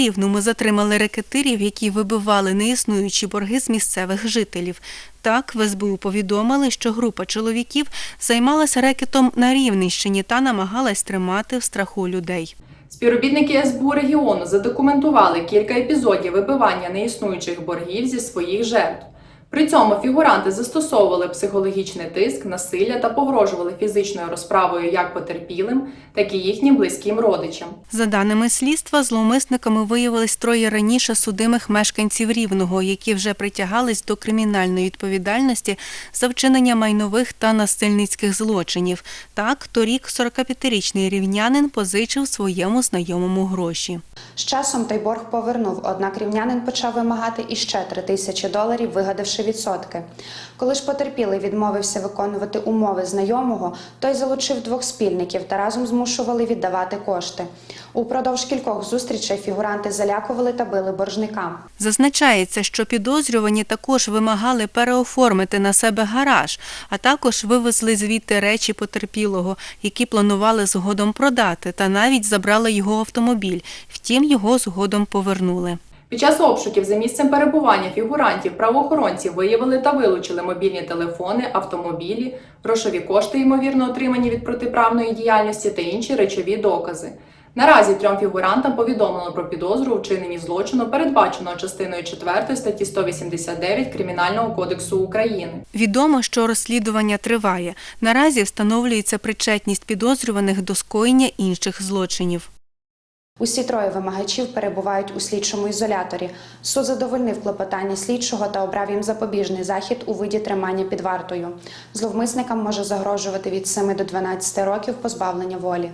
Рівному затримали рекетирів, які вибивали неіснуючі борги з місцевих жителів. Так, в СБУ повідомили, що група чоловіків займалася рекетом на Рівненщині та намагалась тримати в страху людей. Співробітники СБУ регіону задокументували кілька епізодів вибивання неіснуючих боргів зі своїх жертв. При цьому фігуранти застосовували психологічний тиск, насилля та погрожували фізичною розправою як потерпілим, так і їхнім близьким родичам. За даними слідства, зловмисниками виявились троє раніше судимих мешканців Рівного, які вже притягались до кримінальної відповідальності за вчинення майнових та насильницьких злочинів. Так, торік 45-річний рівнянин позичив своєму знайомому гроші. З часом той борг повернув, однак рівнянин почав вимагати іще 3 тисячі доларів, вигадавши відсотки. Коли ж потерпілий відмовився виконувати умови знайомого, той залучив двох спільників та разом змушували віддавати кошти. Упродовж кількох зустрічей фігуранти залякували та били боржника. Зазначається, що підозрювані також вимагали переоформити на себе гараж, а також вивезли звідти речі потерпілого, які планували згодом продати, та навіть забрали його автомобіль. Втім, його згодом повернули. Під час обшуків за місцем перебування фігурантів правоохоронці виявили та вилучили мобільні телефони, автомобілі, грошові кошти, ймовірно отримані від протиправної діяльності та інші речові докази. Наразі трьом фігурантам повідомлено про підозру у вчиненні злочину, передбаченого частиною 4 статті 189 Кримінального кодексу України. Відомо, що розслідування триває. Наразі встановлюється причетність підозрюваних до скоєння інших злочинів. Усі троє вимагачів перебувають у слідчому ізоляторі. Суд задовольнив клопотання слідчого та обрав їм запобіжний захід у виді тримання під вартою. Зловмисникам може загрожувати від 7 до 12 років позбавлення волі.